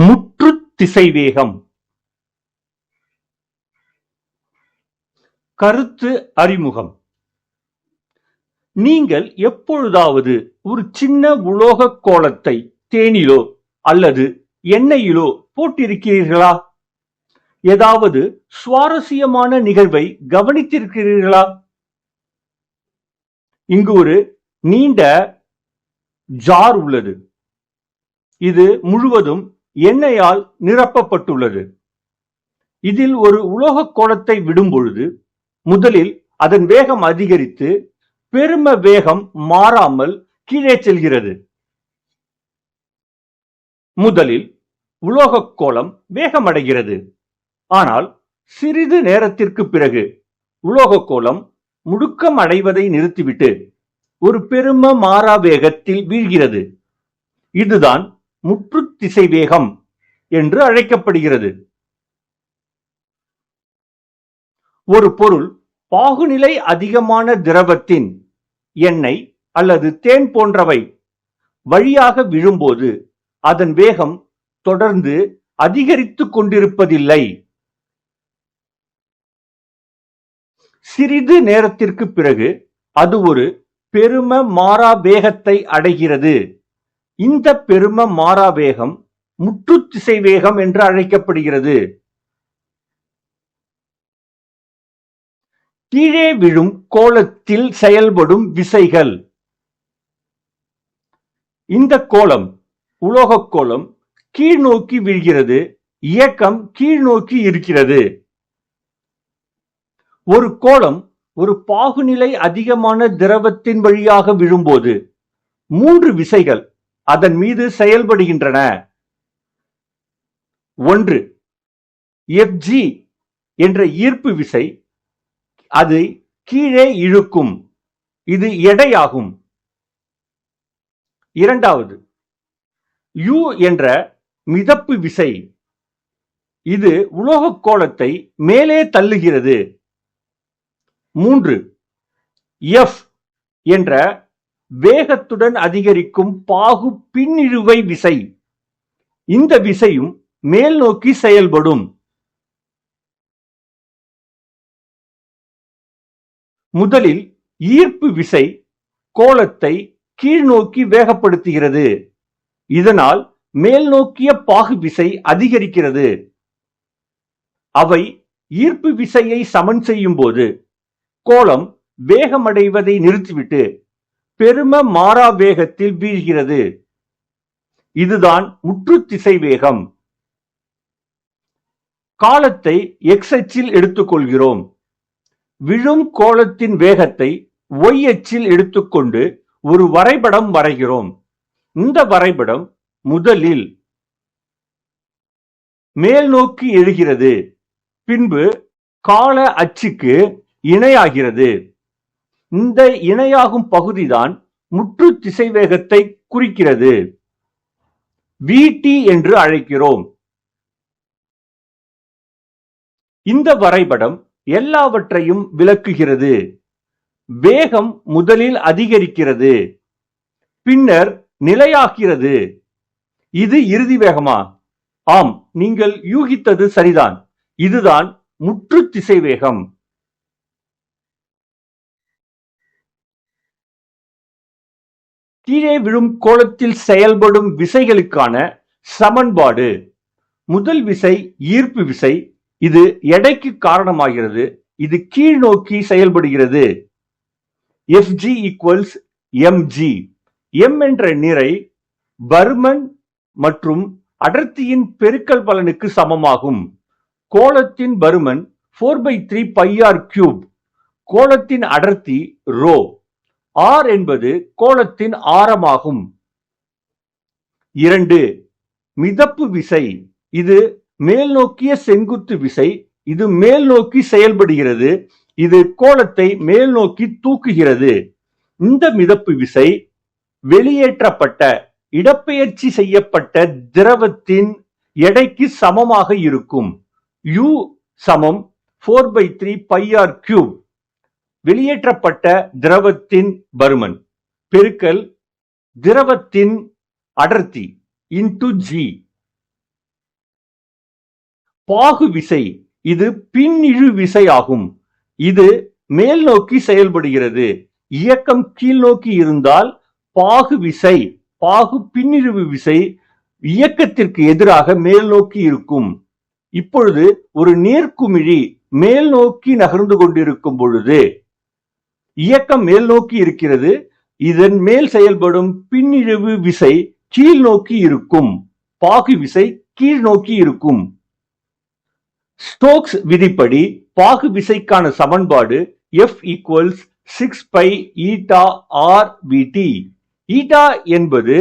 முற்று திசைவேகம். கருத்து அறிமுகம். நீங்கள் எப்பொழுதாவது ஒரு சின்ன உலோகக் கோலத்தை தேனிலோ அல்லது எண்ணெயிலோ போட்டிருக்கிறீர்களா? ஏதாவது சுவாரஸ்யமான நிகழ்வை கவனித்திருக்கிறீர்களா? இங்கு ஒரு நீண்ட ஜார் உள்ளது. இது முழுவதும் எண்ணெயால் நிரப்பப்பட்டுள்ளது. இதில் ஒரு உலோகக் கோலத்தை விடும் பொழுது முதலில் அதன் வேகம் அதிகரித்து பெரும வேகம் மாறாமல் கீழே செல்கிறது. முதலில் உலோகக் கோலம் வேகமடைகிறது. ஆனால் சிறிது நேரத்திற்கு பிறகு உலோகக் கோலம் முடுக்கம் அடைவதை நிறுத்திவிட்டு ஒரு பெரும மாறா வேகத்தில் வீழ்கிறது. இதுதான் முற்றுத் திசைவேகம் என்று அழைக்கப்படுகிறது. ஒரு பொருள் பாகுநிலை அதிகமான திரவத்தின் எண்ணெய் அல்லது தேன் போன்றவை வழியாக விழும்போது அதன் வேகம் தொடர்ந்து அதிகரித்துக் கொண்டிருப்பதில்லை. சிறிது நேரத்திற்கு பிறகு அது ஒரு பெரும மாறா வேகத்தை அடைகிறது. இந்த பெரும மாறா வேகம் முற்றுத்திசை வேகம் என்று அழைக்கப்படுகிறது. கீழே விழும் கோலத்தில் செயல்படும் விசைகள். இந்த கோலம் உலோகக் கோலம் கீழ் நோக்கி விழுகிறது இயக்கம் கீழ் நோக்கி இருக்கிறது. ஒரு கோலம் ஒரு பாகுநிலை அதிகமான திரவத்தின் வழியாக விழும்போது மூன்று விசைகள் அதன் மீது செயல்படுகின்றன. ஒன்று எஃப்ஜி என்ற ஈர்ப்பு விசை அது கீழே இழுக்கும். இது எடையாகும். இரண்டாவது யு என்ற மிதப்பு விசை இது உலோகக் கோலத்தை மேலே தள்ளுகிறது. மூன்று எஃப் என்ற வேகத்துடன் அதிகரிக்கும் பாகு பின்னிழுவை விசை. இந்த விசையும் மேல் நோக்கி செயல்படும். முதலில் ஈர்ப்பு விசை கோலத்தை கீழ் நோக்கி வேகப்படுத்துகிறது. இதனால் மேல் நோக்கிய பாகு விசை அதிகரிக்கிறது. அவை ஈர்ப்பு விசையை சமன் செய்யும் போது கோலம் வேகமடைவதை நிறுத்திவிட்டு பெரும மாறா வேகத்தில் வீழ்கிறது. இதுதான் முற்றுத்திசை வேகம். காலத்தை எக்ஸ் அச்சில் எடுத்துக்கொள்கிறோம். விழும் கோலத்தின் வேகத்தை ஒய் அச்சில் எடுத்துக்கொண்டு ஒரு வரைபடம் வரைகிறோம். இந்த வரைபடம் முதலில் மேல் நோக்கி எழுகிறது. பின்பு கால அச்சுக்கு இணையாகிறது. இந்த இணையாகும் பகுதிதான் முற்று திசைவேகத்தை குறிக்கிறது. விடி என்று அழைக்கிறோம். இந்த வரைபடம் எல்லாவற்றையும் விளக்குகிறது. வேகம் முதலில் அதிகரிக்கிறது. பின்னர் நிலையாகிறது. இது இறுதி வேகமா? ஆம் நீங்கள் யூகித்தது சரிதான். இதுதான் முற்று திசை வேகம் கீழே விழும் கோலத்தில் செயல்படும் விசைகளுக்கான சமன்பாடு. முதல் விசை ஈர்ப்பு விசை. இது எடைக்கு காரணமாகிறது. இது கீழ் நோக்கி செயல்படுகிறது. எஃப்ஜி ஈக்குவல்ஸ் எம்ஜி எம் என்ற நிறை பர்மன் மற்றும் அடர்த்தியின் பெருக்கல் பலனுக்கு சமமாகும். கோலத்தின் பருமன் four by three pi R cube கோலத்தின் அடர்த்தி ரோ ஆர் என்பது கோளத்தின் ஆரமாகும். இரண்டு மிதப்பு விசை. இது மேல் நோக்கிய செங்குத்து விசை. இது மேல் நோக்கி செயல்படுகிறது. இது கோளத்தை மேல் நோக்கி தூக்குகிறது. இந்த மிதப்பு விசை வெளியேற்றப்பட்ட இடப்பெயர்ச்சி செய்யப்பட்ட திரவத்தின் எடைக்கு சமமாக இருக்கும். யூ சமம் four by three pi R cube வெளியேற்றப்பட்ட திரவத்தின் பருமன் பெருக்கல் திரவத்தின் அடர்த்தி இன்டு ஜி பாகு விசை இது பின்னிழு விசை ஆகும். இது மேல் நோக்கி செயல்படுகிறது. இயக்கம் கீழ் நோக்கி இருந்தால் பாகு விசை பாகு பின்னிழிவு விசை இயக்கத்திற்கு எதிராக மேல் நோக்கி இருக்கும். இப்பொழுது ஒரு நேர்க்குமிழி மேல் நோக்கி நகர்ந்து கொண்டிருக்கும் பொழுது இயக்கம் மேல் நோக்கி இருக்கிறது. இதன் மேல் செயல்படும் பின்னிழிவு விசை கீழ் நோக்கி இருக்கும். பாகு விசை கீழ் நோக்கி இருக்கும். ஸ்டோக்ஸ் விதிப்படி பாகு விசைக்கான சமன்பாடு F equals six pi eta R VT eta என்பது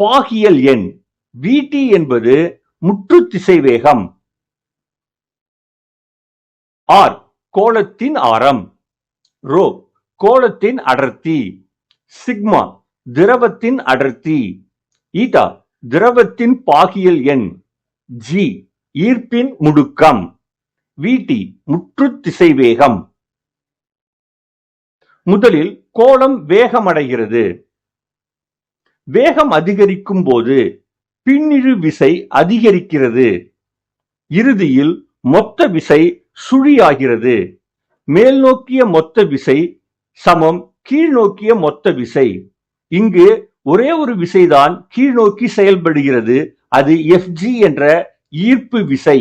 பாகியல் எண். விடி என்பது முற்று திசைவேகம். ஆர் கோலத்தின் ஆரம். ரோ கோளத்தின் அடர்த்தி சிக்மா திரவத்தின் அடர்த்தி ஈட்டா திரவத்தின் பாகியல் எண் ஜி ஈர்ப்பின் முடுக்கம் விடி முற்று திசைவேகம். முதலில் கோளம் வேகமடைகிறது. வேகம் அதிகரிக்கும் போது பின்னிழு விசை அதிகரிக்கிறது. இறுதியில் மொத்த விசை சுழியாகிறது. மேல் நோக்கிய மொத்த விசை சமம். கீழ் நோக்கிய மொத்த விசை. இங்கு ஒரே ஒரு விசைதான் கீழ் நோக்கி செயல்படுகிறது. அது எஃப்ஜி என்ற ஈர்ப்பு விசை.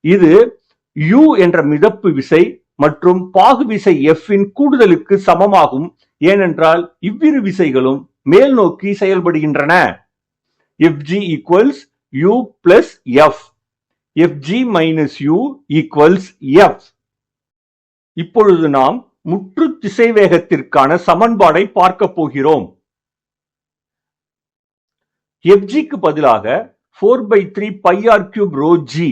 இது யூ என்ற மிதப்பு விசை மற்றும் பாகு விசை எஃப்இன் கூடுதலுக்கு சமமாகும். ஏனென்றால் இவ்விரு விசைகளும் மேல் நோக்கி செயல்படுகின்றன. FG equals U plus F FG minus U equals F இப்பொழுது நாம் முற்று திசைவேகத்திற்கான சமன்பாடை பார்க்க போகிறோம். எஃப்ஜிக்கு க்கு பதிலாக four by three pi R cube rho G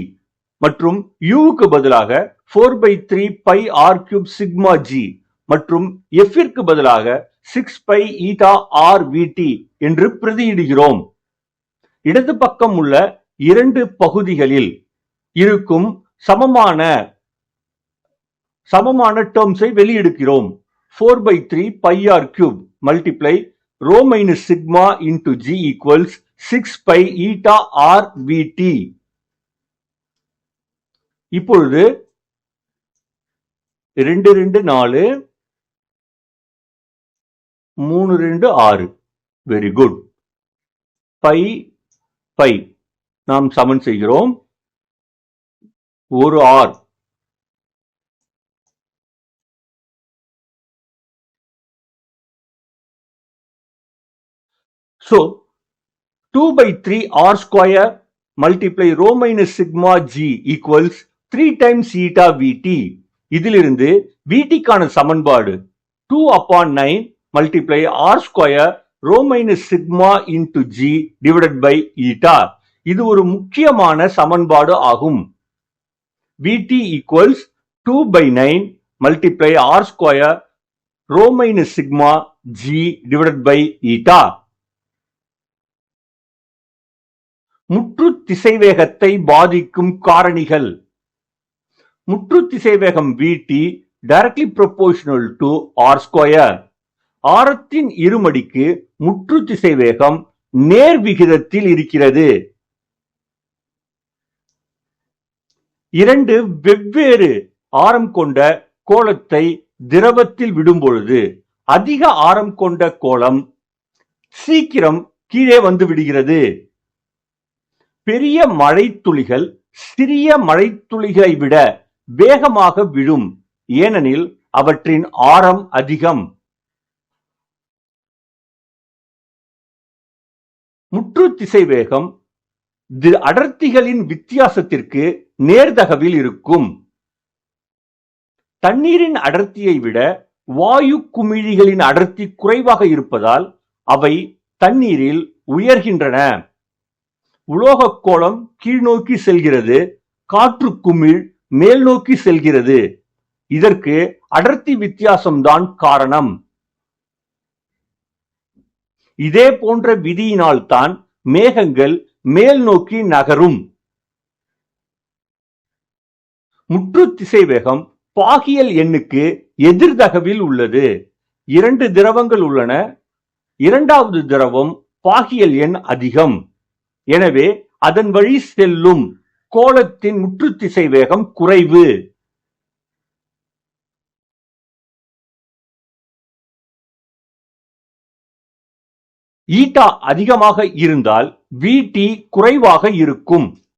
மற்றும் யூவுக்கு பதிலாக four by three pi R cube sigma G மற்றும் எஃபிற்கு பதிலாக சிக்ஸ் பை ஈட்டா ஆர் விடி என்று பிரதியிடுகிறோம். இடது பக்கம் உள்ள இரண்டு பகுதிகளில் இருக்கும் சமமான சமமான டேர்ம்ஸை வெளியிடுகிறோம். Four by three pi R cube multiply rho minus sigma into G equals six pi eta R VT இப்பொழுது ரெண்டு ரெண்டு நாலு மூணு ரெண்டு ஆறு. வெரி குட் பை பை நாம் சமன் செய்கிறோம். ஒரு R So, 2 by 3 r square multiply rho minus sigma g equals 3 times eta vt. இதிலிருந்து vt க்கான சமன்பாடு 2 upon 9 multiply r square rho minus sigma into g divided by eta. இது ஒரு முக்கியமான சமன்பாடு ஆகும் vt equals 2 by 9 multiply r square rho minus sigma g divided by eta. முற்று திசைவேகத்தை பாதிக்கும் காரணிகள். முற்று திசைவேகம் vt directly proportional to R square ஆரத்தின் இருமடிக்கு முற்று திசைவேகம் நேர் விகிதத்தில் இருக்கிறது. இரண்டு வெவ்வேறு ஆரம் கொண்ட கோலத்தை திரவத்தில் விடும்பொழுது அதிக ஆரம் கொண்ட கோலம் சீக்கிரம் கீழே வந்து விடுகிறது. பெரிய மழைத்துளிகள் சிறிய மழைத்துளிகளை விட வேகமாக விழும். ஏனெனில் அவற்றின் ஆரம் அதிகம். முற்று திசைவேகம் அடர்த்திகளின் வித்தியாசத்திற்கு நேர்தகவில் இருக்கும். தண்ணீரின் அடர்த்தியை விட வாயு குமிழிகளின் அடர்த்தி குறைவாக இருப்பதால் அவை தண்ணீரில் உயர்கின்றன. உலோகக் கோளம் கீழ்நோக்கி செல்கிறது காற்று குமிழ் மேல் நோக்கி செல்கிறது. இதற்கு அடர்த்தி வித்தியாசம்தான் காரணம். இதே போன்ற விதியினால்தான் மேகங்கள் மேல் நோக்கி நகரும். முற்று திசைவேகம் பாகியல் எண்ணுக்கு எதிர்தகவில் உள்ளது. இரண்டு திரவங்கள் உள்ளன. இரண்டாவது திரவம் பாகியல் எண் அதிகம். எனவே அதன் வழி செல்லும் கோளத்தின் முற்றுத்திசை வேகம் குறைவு. ஈட்டா அதிகமாக இருந்தால் Vt குறைவாக இருக்கும்.